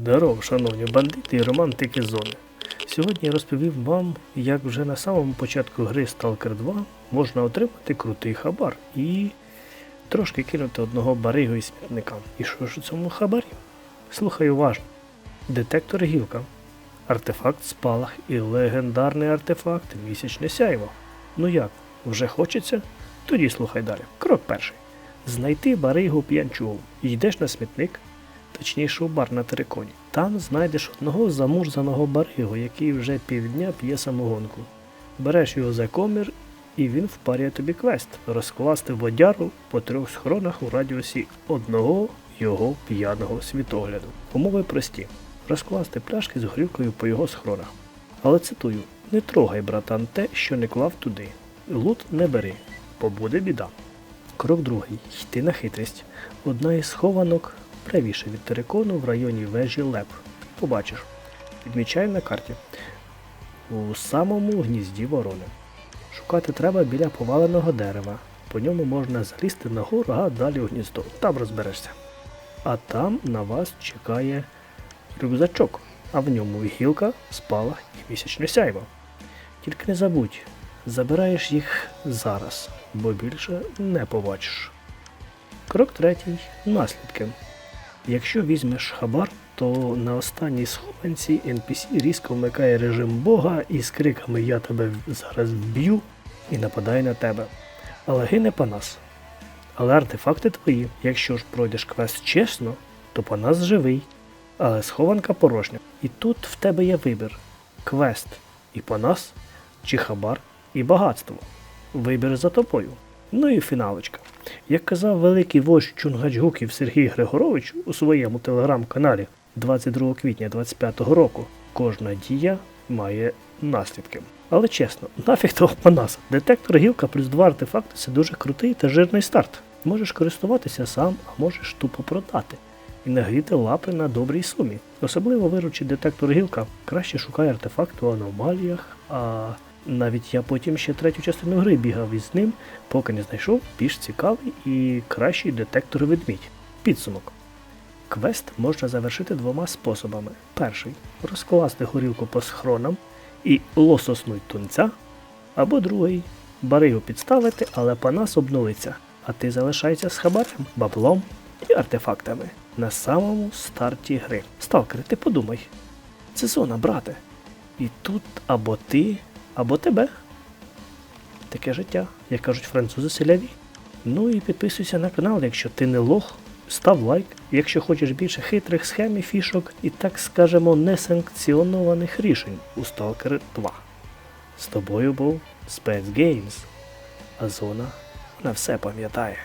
Здоров, шановні бандити і романтики зони. Сьогодні я розповів вам, як вже на самому початку гри Stalker 2 можна отримати крутий хабар і трошки кинути одного баригу і смітника. І що ж у цьому хабарі? Слухай уважно. Детектор гілка, артефакт спалах і легендарний артефакт місячне сяйво. Ну як, вже хочеться? Тоді слухай далі. Крок перший. Знайти баригу п'янчугу. Йдеш на смітник, точніше у бар на териконі. Там знайдеш одного замурзаного баригу, який вже півдня п'є самогонку. Береш його за комір, і він впарює тобі квест розкласти водяру по трьох схронах у радіусі одного його п'яного світогляду. Умови прості: розкласти пляшки з горілкою по його схронах. Але цитую: не трогай, братан, те, що не клав туди. Лут не бери, бо буде біда. Крок другий. Йти на хитрість. Одна із схованок правіше від терикону в районі вежі Леп. Побачиш. Відмічай на карті. У самому гнізді ворони. Шукати треба біля поваленого дерева. По ньому можна залізти на гору, а далі у гніздо. Там розберешся. А там на вас чекає рюкзачок, а в ньому гілка, спалах і місячне сяйво. Тільки не забудь, забираєш їх зараз, бо більше не побачиш. Крок третій наслідки. Якщо візьмеш хабар, то на останній схованці NPC різко вмикає режим Бога і з криками Я тебе зараз вб'ю і нападає на тебе. Але гине Панас. Але артефакти твої. Якщо ж пройдеш квест чесно, то Панас живий, але схованка порожня. І тут в тебе є вибір: квест і Панас, чи хабар і багатство. Вибір за тобою. Ну і фіналочка. Як казав великий вождь Чунгачгуків Сергій Григорович у своєму телеграм-каналі 22 квітня 25-го року, кожна дія має наслідки. Але чесно, нафіг того панаса. Детектор гілка плюс два артефакти це дуже крутий та жирний старт. Можеш користуватися сам, а можеш тупо продати. І нагріти лапи на добрій сумі. Особливо виручить детектор гілка, краще шукай артефакт у аномаліях, а навіть я потім ще третю частину гри бігав із ним, поки не знайшов більш цікавий і кращий детектор ведмідь. Підсумок. Квест можна завершити двома способами. Перший розкласти горілку по схронам і лососнуть тунця. Або другий баригу підставити, але панас обнулиться, а ти залишаєшся з хабарем, баблом і артефактами на самому старті гри. Сталкери, ти подумай. Це зона, брате. І тут або ти, або тебе. Таке життя, як кажуть французи селяві. Ну і підписуйся на канал, якщо ти не лох. Став лайк, якщо хочеш більше хитрих схем і фішок і, так скажемо, несанкціонованих рішень у Stalker 2. З тобою був Спецгеймс, а зона на все пам'ятає.